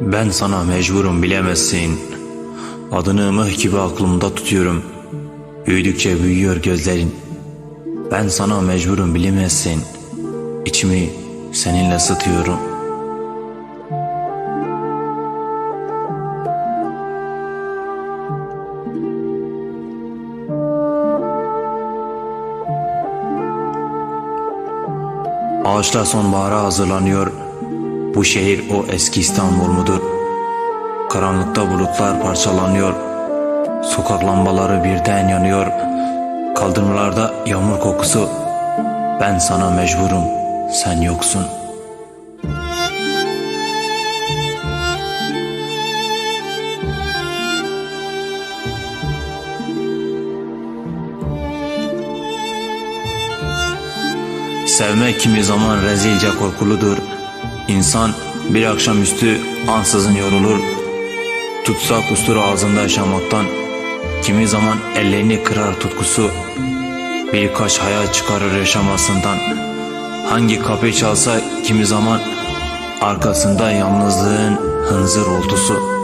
Ben sana mecburum bilemezsin. Adını mıh gibi aklımda tutuyorum. Büyüdükçe büyüyor gözlerin. Ben sana mecburum bilemezsin. İçimi seninle ısıtıyorum. Ağaçlar sonbahara hazırlanıyor. Bu şehir o eski İstanbul mudur? Karanlıkta bulutlar parçalanıyor. Sokak lambaları birden yanıyor. Kaldırımlarda yağmur kokusu. Ben sana mecburum, sen yoksun. Sevmek kimi zaman rezilce korkuludur. İnsan bir akşamüstü ansızın yorulur. Tutsak kustur ağzında yaşamaktan. Kimi zaman ellerini kırar tutkusu. Birkaç hayal çıkarır yaşamasından. Hangi kapı çalsa kimi zaman arkasında yalnızlığın hınzır oltusu.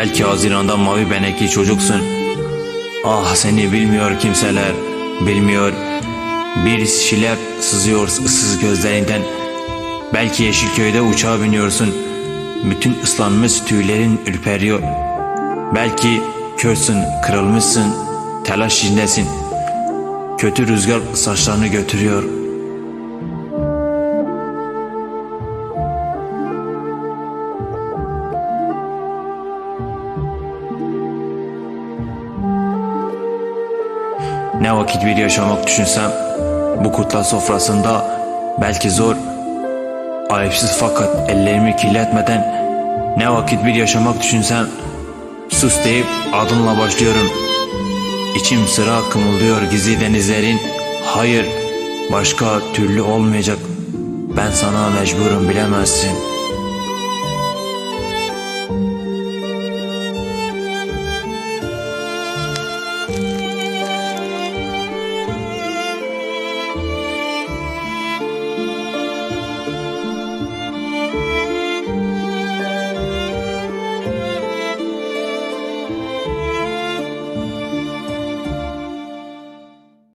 Belki Haziran'da mavi benekli çocuksun. Ah seni bilmiyor kimseler, bilmiyor. Bir şilep sızıyor ıssız gözlerinden. Belki Yeşilköy'de uçağa biniyorsun. Bütün ıslanmış tüylerin ürperiyor. Belki körsün, kırılmışsın, telaş içindesin. Kötü rüzgar saçlarını götürüyor. Ne vakit bir yaşamak düşünsem bu kurtlar sofrasında belki zor ayıpsız fakat ellerimi kirletmeden ne vakit bir yaşamak düşünsem sus deyip adınla başlıyorum. İçim sıra kımıldıyor gizli denizlerin hayır başka türlü olmayacak ben sana mecburum bilemezsin.''